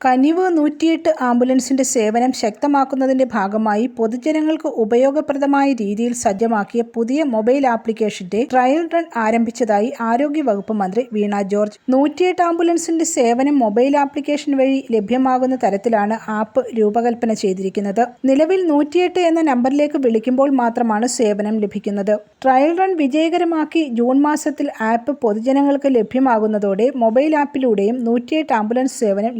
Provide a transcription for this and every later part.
കനിവ് നൂറ്റിയെട്ട് ആംബുലൻസിന്റെ സേവനം ശക്തമാക്കുന്നതിന്റെ ഭാഗമായി പൊതുജനങ്ങൾക്ക് ഉപയോഗപ്രദമായ രീതിയിൽ സജ്ജമാക്കിയ പുതിയ മൊബൈൽ ആപ്ലിക്കേഷന്റെ ട്രയൽ റൺ ആരംഭിച്ചതായി ആരോഗ്യവകുപ്പ് മന്ത്രി വീണ ജോർജ്. നൂറ്റിയെട്ട് ആംബുലൻസിന്റെ സേവനം മൊബൈൽ ആപ്ലിക്കേഷൻ വഴി ലഭ്യമാകുന്ന തരത്തിലാണ് ആപ്പ് രൂപകൽപ്പന ചെയ്തിരിക്കുന്നത്. നിലവിൽ നൂറ്റിയെട്ട് എന്ന നമ്പറിലേക്ക് വിളിക്കുമ്പോൾ മാത്രമാണ് സേവനം ലഭിക്കുന്നത്. ട്രയൽ റൺ വിജയകരമാക്കി ജൂൺ മാസത്തിൽ ആപ്പ് പൊതുജനങ്ങൾക്ക് ലഭ്യമാകുന്നതോടെ മൊബൈൽ ആപ്പിലൂടെയും നൂറ്റിയെട്ട് ആംബുലൻസ് സേവനം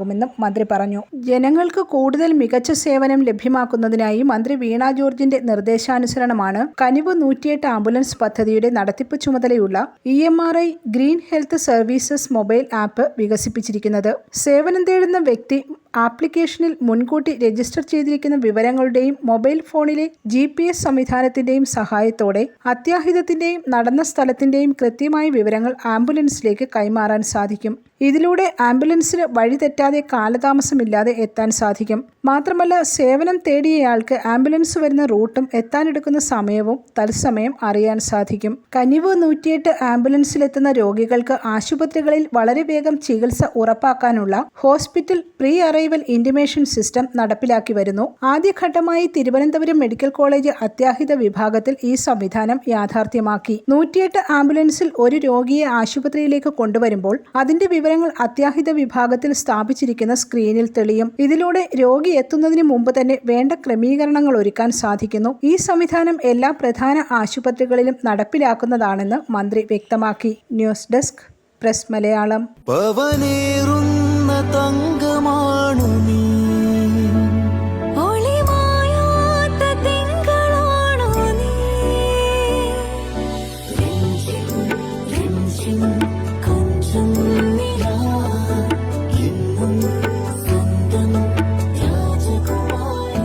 ലഭ്യമാകുമെന്നും മന്ത്രി പറഞ്ഞു. ജനങ്ങൾക്ക് കൂടുതൽ മികച്ച സേവനം ലഭ്യമാക്കുന്നതിനായി മന്ത്രി വീണ ജോർജിന്റെ നിർദ്ദേശാനുസരണമാണ് കനിവ് നൂറ്റിയെട്ട് ആംബുലൻസ് പദ്ധതിയുടെ നടത്തിപ്പ് ചുമതലയുള്ള E M R I green health services mobile app വികസിപ്പിച്ചിരിക്കുന്നത്. സേവനം തേടുന്ന വ്യക്തി ആപ്ലിക്കേഷനിൽ മുൻകൂട്ടി രജിസ്റ്റർ ചെയ്തിരിക്കുന്ന വിവരങ്ങളുടെയും മൊബൈൽ ഫോണിലെ ജി പി എസ് സംവിധാനത്തിന്റെയും സഹായത്തോടെ അത്യാഹിതത്തിന്റെയും നടന്ന സ്ഥലത്തിന്റെയും കൃത്യമായ വിവരങ്ങൾ ആംബുലൻസിലേക്ക് കൈമാറാൻ സാധിക്കും. ഇതിലൂടെ ആംബുലൻസിന് വഴി തെറ്റാതെ കാലതാമസമില്ലാതെ എത്താൻ സാധിക്കും. മാത്രമല്ല സേവനം തേടിയയാൾക്ക് ആംബുലൻസ് വരുന്ന റൂട്ടും എത്താനെടുക്കുന്ന സമയവും തത്സമയം അറിയാൻ സാധിക്കും. കനിവ് നൂറ്റിയെട്ട് ആംബുലൻസിലെത്തുന്ന രോഗികൾക്ക് ആശുപത്രികളിൽ വളരെ വേഗം ചികിത്സ ഉറപ്പാക്കാനുള്ള hospital pre arrival intimation system നടപ്പിലാക്കി വരുന്നു. ആദ്യഘട്ടമായി തിരുവനന്തപുരം മെഡിക്കൽ കോളേജ് അത്യാഹിത വിഭാഗത്തിൽ ഈ സംവിധാനം യാഥാർത്ഥ്യമാക്കി. നൂറ്റിയെട്ട് ആംബുലൻസിൽ ഒരു രോഗിയെ ആശുപത്രിയിലേക്ക് കൊണ്ടുവരുമ്പോൾ അതിന്റെ വിവരങ്ങൾ അത്യാഹിത വിഭാഗത്തിൽ സ്ഥാപിച്ചിരിക്കുന്ന സ്ക്രീനിൽ തെളിയും. ഇതിലൂടെ രോഗി എത്തുന്നതിന് മുമ്പ് തന്നെ വേണ്ട ക്രമീകരണങ്ങൾ ഒരുക്കാൻ സാധിക്കുന്നു. ഈ സംവിധാനം എല്ലാ പ്രധാന ആശുപത്രികളിലും നടപ്പിലാക്കുന്നതാണെന്ന് മന്ത്രി വ്യക്തമാക്കി. News desk press Malayalam.